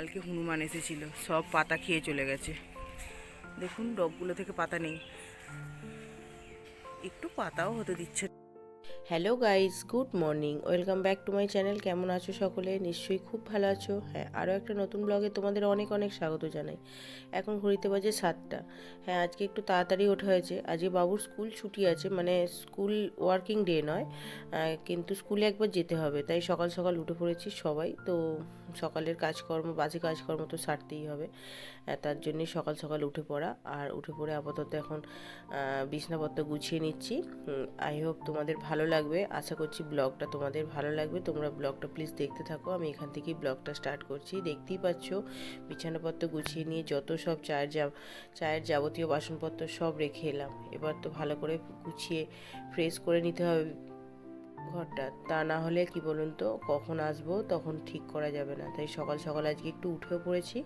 কালকে হনুমান এসেছিল, সব পাতা খেয়ে চলে গেছে। দেখুন ডবগুলো থেকে পাতা নেই। একটু পাতাও হতে দিচ্ছে। Hello guys good morning welcome back to my channel কেমন আছো সকলে? নিশ্চয়ই খুব ভালো আছো। হ্যাঁ আরও একটা নতুন ব্লগে তোমাদের অনেক অনেক স্বাগত জানাই। এখন ঘড়িতে বাজে সাতটা। হ্যাঁ আজকে একটু তাড়াতাড়ি ওঠা হয়েছে। আজকে বাবুর স্কুল ছুটি আছে মানে স্কুল ওয়ার্কিং ডে নয় কিন্তু স্কুলে একবার যেতে হবে। তাই সকাল সকাল উঠে পড়েছি সবাই। তো সকালের কাজকর্ম, বাজে কাজকর্ম তো সারতেই হবে। তার জন্যই সকাল সকাল উঠে পড়া। আর উঠে পড়ে আপাতত এখন বিছনাপত্র গুছিয়ে নিচ্ছি। আই হোপ তোমাদের ভালো লাগবে। আশা করছি ব্লগটা তোমাদের ভালো লাগবে। তোমরা ব্লগটা প্লিজ দেখতে থাকো। আমি এখান থেকেই ব্লগটা স্টার্ট করছি। দেখতেই পাচ্ছ, বিছানাপত্র গুছিয়ে নিয়ে যত সব চায়ের চায়ের যাবতীয় বাসনপত্র সব রেখে এলাম। এবার তো ভালো করে গুছিয়ে ফ্রেশ করে নিতে হবে। ঘরটা। তা না হলে কি বলুন তো, কখন আসব তখন ঠিক করা যাবে না। তাই সকাল সকাল আজকে একটু উঠেও পড়েছি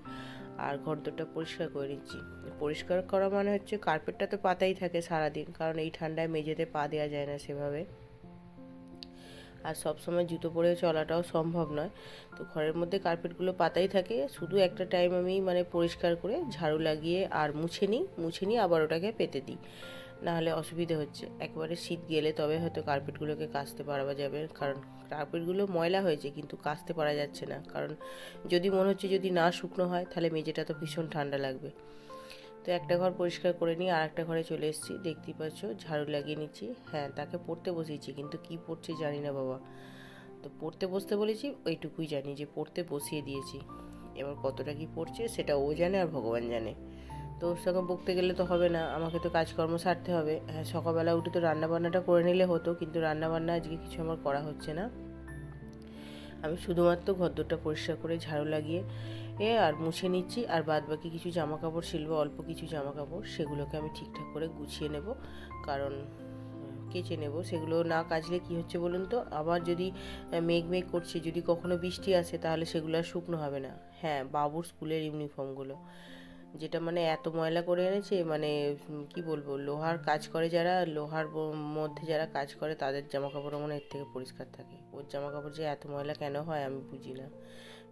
আর ঘর দুটো পরিষ্কার করে নিচ্ছি। পরিষ্কার করা মানে হচ্ছে কার্পেটটা তো পাতাই থাকে সারাদিন, কারণ এই ঠান্ডায় মেঝেতে পা দেওয়া যায় না সেভাবে। আর সবসময় জুতো পরে চলাটাও সম্ভব নয়। তো ঘরের মধ্যে কার্পেটগুলো পাতাই থাকে, শুধু একটা টাইম আমি মানে পরিষ্কার করে ঝাড়ু লাগিয়ে আর মুছে নিই মুছে নিই আবার ওটাকে পেতে দিই। নাহলে অসুবিধা হচ্ছে। একবারে শীত গেলে তবে হয়তো কার্পেটগুলোকে কাচতে পারা যাবে। কারণ কার্পেটগুলো ময়লা হয়েছে, কিন্তু কাচতে পারা যাচ্ছে না। কারণ যদি মনে হচ্ছে যদি না শুকনো হয়, তাহলে মেঝেটা তো ভীষণ ঠান্ডা লাগবে। তো একটা ঘর পরিষ্কার করে নিয়ে আর একটা ঘরে চলে এসেছি। দেখতেই পাচ্ছ, ঝাড়ু লাগিয়ে নিচ্ছি। হ্যাঁ তাকে পড়তে বসিয়েছি, কিন্তু কি পড়ছে জানি না বাবা। তো পড়তে বসতে বলেছি, ওইটুকুই জানি যে পড়তে বসিয়ে দিয়েছি। এবার কতটা কি পড়ছে সেটা ও জানে আর ভগবান জানে। তো ওর সঙ্গে বকতে গেলে তো হবে না, আমাকে তো কাজকর্ম সারতে হবে। হ্যাঁ সকালবেলা উঠে তো রান্নাবান্নাটা করে নিলে হতো, কিন্তু রান্নাবান্না আজকে কিছু আমার করা হচ্ছে না। আমি শুধুমাত্র ঘরদোরটা পরিষ্কার করে ঝাড়ু লাগিয়ে, এ আর মুছে নিচ্ছি, আর বাদ বাকি কিছু জামা কাপড় ছিল অল্প কিছু জামা কাপড় সেগুলোকে আমি ঠিকঠাক করে গুছিয়ে নেব। কারণ কেচে নেব, সেগুলো না কাচলে কি হচ্ছে বলুন তো? আবার যদি মেঘ মেঘ করছে, যদি কখনো বৃষ্টি আসে, তাহলে সেগুলো আর শুকনো হবে না। হ্যাঁ বাবুর স্কুলের ইউনিফর্মগুলো। যেটা মানে এত ময়লা করে এনেছে মানে কি বলব, লোহার কাজ করে যারা, লোহার মধ্যে যারা কাজ করে তাদের জামা কাপড় মনে এর থেকে পরিষ্কার থাকে। ওর জামা কাপড় যে এত ময়লা কেন হয় আমি বুঝি না।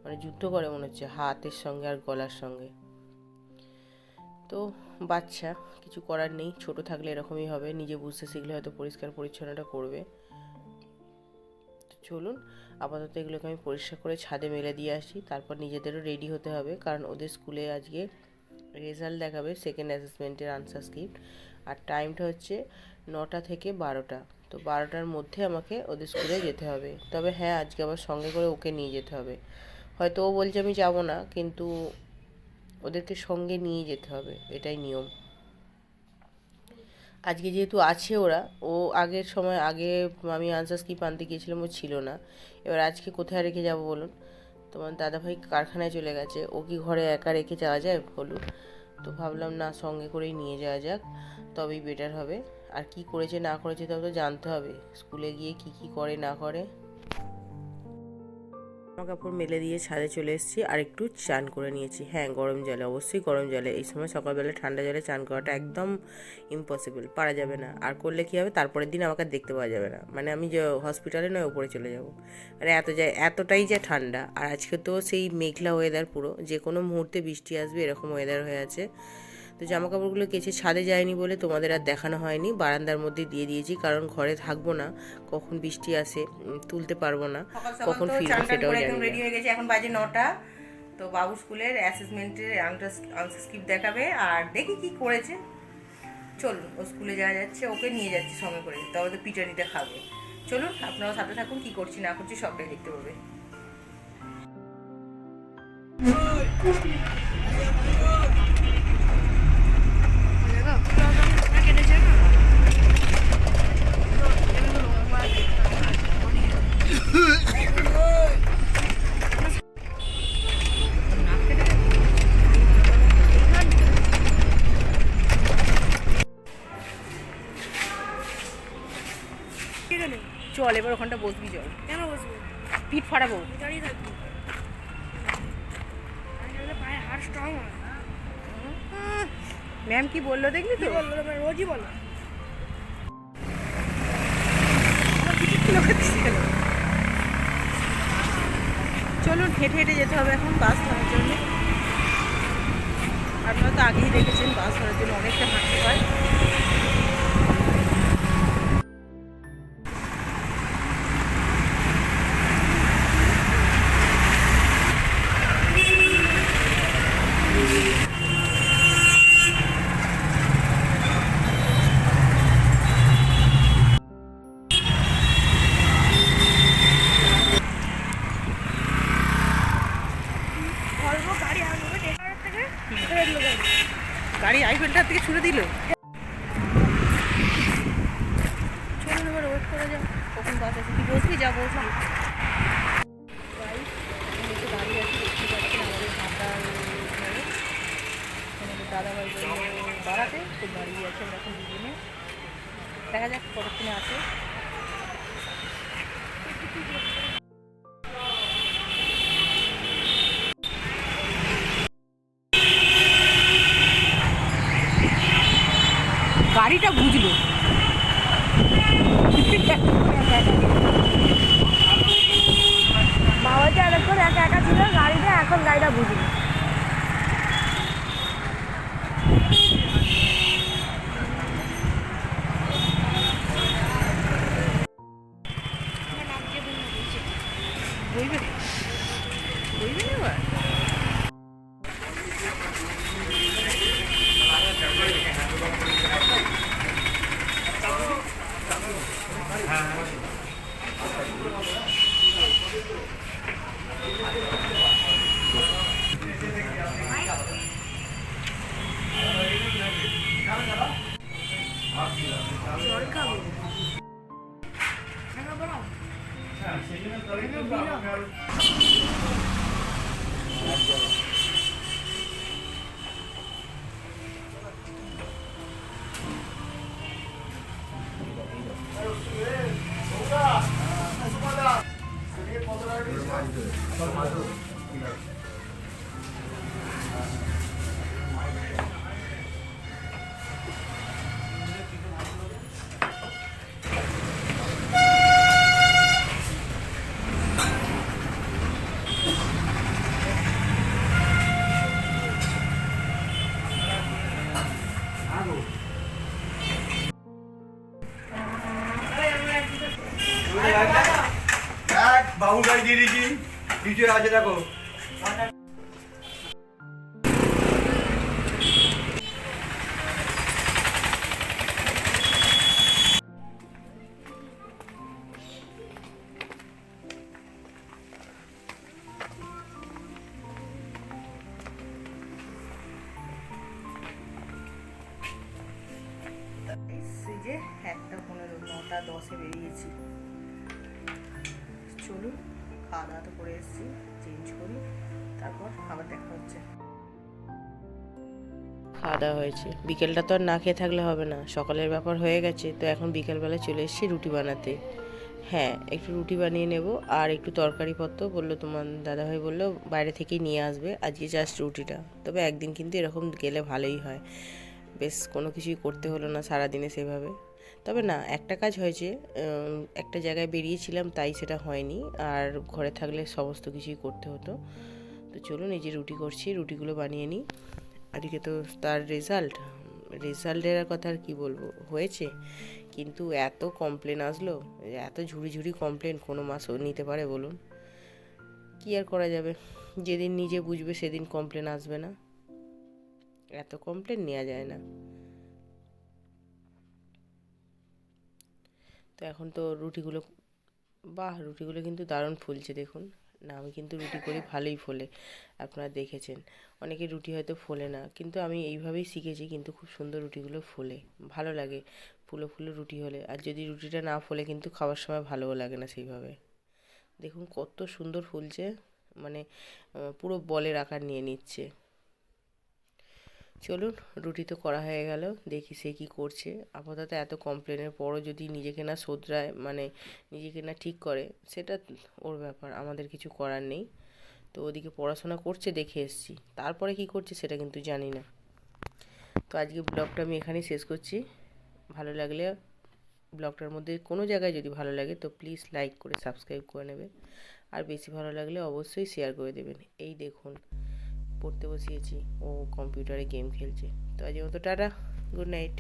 মানে যুদ্ধ করে মনে হচ্ছে হাতের সঙ্গে আর গলার সঙ্গে। তো বাচ্চা, কিছু করার নেই, ছোট থাকলে এরকমই হবে, নিজে বুঝতে শিখলে হয়তো পরিষ্কার পরিচ্ছন্নটা করবে। চলুন, আপাতত এগুলোকে আমি পরিষ্কার করে ছাদে মেলে দিয়ে আসি, তারপর নিজেদেরও রেডি হতে হবে, কারণ ওদের স্কুলে আজকে রেজাল্ট দেখাবে সেকেন্ড অ্যাসেসমেন্টের আনসার স্ক্রিপ্ট আর টাইমটা হচ্ছে নটা থেকে বারোটা। তো বারোটার মধ্যে আমাকে ওদের স্কুলে যেতে হবে। তবে হ্যাঁ আজকে আবার সঙ্গে করে ওকে নিয়ে যেতে হবে। হয়তো ও বলছে আমি যাব না, কিন্তু ওদেরকে সঙ্গে নিয়ে যেতে হবে, এটাই নিয়ম। আজকে যেহেতু আছে ওরা, ও আগের সময়, আগে আমি আনসার স্কিপ আনতে গিয়েছিলাম ও ছিল না। এবার আজকে কোথায় রেখে যাব বলুন? তোমার দাদাভাই কারখানায় চলে গেছে। ও কি ঘরে একা রেখে যাওয়া যায় বলুন? তো ভাবলাম না, সঙ্গে করেই নিয়ে যাওয়া যাক, তবেই বেটার হবে। আর কি করেছে না করেছে তবে তো জানতে হবে। স্কুলে গিয়ে কি কি করে না করে। জামা কাপড় মেলে দিয়ে ছাদে চলে এসেছি আর একটু চান করে নিয়েছি। হ্যাঁ গরম জলে, অবশ্যই গরম জলে। এই সময় সকালবেলা ঠান্ডা জলে চান করাটা একদম ইম্পসিবল পারা যাবে না। আর করলে কী হবে? তারপরের দিন আমাকে দেখতে পাওয়া যাবে না। মানে আমি যে হসপিটালে নয়, ওপরে চলে যাব। মানে এত যা, এতটাই যে ঠান্ডা। আর আজকে তো সেই মেঘলা ওয়েদার পুরো। যে কোনো মুহূর্তে বৃষ্টি আসবে, এরকম ওয়েদার হয়ে আছে। তো জামা কাপড়গুলো কেচে ছাদে যায়নি বলে তোমাদের আর দেখানো হয়নি। বারান্দার মধ্যে দিয়ে দিয়েছি কারণ ঘরে থাকব না। কখন বৃষ্টি আসে তুলতে পারব না। কখন তো ফিরবো সেটাও জানি রেডি হয়ে গেছে এখন বাজে নটা। তো বাবু স্কুলের অ্যাসেসমেন্টের আনসার স্ক্রিপ্ট দেখাবে আর দেখি কি করেছে। চলুন ও স্কুলে যাওয়া যাচ্ছে ওকে নিয়ে যাচ্ছি সঙ্গে করে। তবে তো পিটারিটা খাবে। চলুন আপনারা সাথে থাকুন কি করছি না করছি সবটাই দেখতে পাবে। চল এবার ওখানটা বসবি চল। কেন বসবো? পিঠ ফাটাবো। দাঁড়িয়ে থাকব। পায়ে হাড় স্ট্রং হয়। ম্যাম কি বলল দেখলি তো? রোজই বলো। চলুন হেঁটে হেঁটে যেতে হবে এখন বাস ধরার জন্য। আপনারা তো আগেই দেখেছেন বাস ধরার জন্য অনেকটা হাঁটতে হয়। দিল। চলুন এবার ওয়েট করে যাও কখন বাস আছে তুই বসবি যা বসবি ভাতার দাদাভাই বাড়াতে। তো দাঁড়িয়ে আছে আমরা এখন দুজনে। দেখা যাক কতক্ষণে আসে। গাড়িটা বুঝলো এক বাবু গাড়ি দিয়ে যে একটা পনেরো নটা দশে বেরিয়েছি। চলুন খাওয়া দাওয়া তো করে এসেছি চেঞ্জ করি, তারপর আবার দেখা হচ্ছে। খাওয়া হয়েছে। বিকেলটা তো আর না খেয়ে থাকলে হবে না। সকালের ব্যাপার হয়ে গেছে, তো এখন বিকেলবেলা চলে এসেছি রুটি বানাতে। হ্যাঁ একটু রুটি বানিয়ে নেব, আর একটু তরকারিপত্র বলল তোমার দাদাভাই বলল বাইরে থেকেই নিয়ে আসবে, আজকে জাস্ট রুটিটা। তবে একদিন কিন্তু এরকম গেলে ভালোই হয়। বেশ, কোনো কিছুই করতে হলো না সারাদিনে সেভাবে। তবে না, একটা কাজ হয়েছে একটা জায়গায় বেরিয়েছিলাম তাই সেটা হয়নি, আর ঘরে থাকলে সমস্ত কিছুই করতে হতো। তো চলুন এই যে রুটি করছি, রুটিগুলো বানিয়ে নিই। আজকে তো তার রেজাল্ট রেজাল্টের কথা আর কী বলব? হয়েছে, কিন্তু এত কমপ্লেন আসলো, এত ঝুড়ি ঝুড়ি কমপ্লেন কোনো মাসও নিতে পারে বলুন। কী আর করা যাবে? যেদিন নিজে বুঝবে সেদিন কমপ্লেন আসবে না। এত কমপ্লেন নেওয়া যায় না। তো এখন তো রুটিগুলো, বাহ, রুটিগুলো কিন্তু দারুণ ফুলছে দেখুন। না, আমি কিন্তু রুটি করি ভালোই ফোলে, আপনারা দেখেছেন। অনেকে রুটি হয়তো ফোলে না, কিন্তু আমি এইভাবেই শিখেছি কিন্তু খুব সুন্দর রুটিগুলো ফোলে, ভালো লাগে ফুলো ফুলো রুটি হলে। আর যদি রুটিটা না ফোলে কিন্তু খাওয়ার সময় ভালোও লাগে না সেইভাবে। দেখুন কত সুন্দর ফুলছে মানে পুরো বলের আকার নিয়ে নিচ্ছে। চলুন, রুটি তো করা হয়ে গেল, দেখি সে কি করছে। আপাতত এত কমপ্লেনের পরও যদি নিজেকে না শোধরায় মানে নিজেকে না ঠিক করে, সেটা ওর ব্যাপার, আমাদের কিছু করার নেই। তো ওদিকে পড়াশোনা করছে, দেখে এসছি। তারপরে কি করছে সেটা কিন্তু জানি না। তো আজকে ব্লগটা আমি এখানেই শেষ করছি। ভালো লাগলে ব্লগটার মধ্যে কোনো জায়গায় যদি ভালো লাগে, তো প্লিজ লাইক করে সাবস্ক্রাইব করে নেবে। আর বেশি ভালো লাগলে অবশ্যই শেয়ার করে দেবেন। এই দেখুন। পড়তে বসিয়েছি। ও কম্পিউটারে গেম খেলছে। তো আজকে মতো টাটা গুড নাইট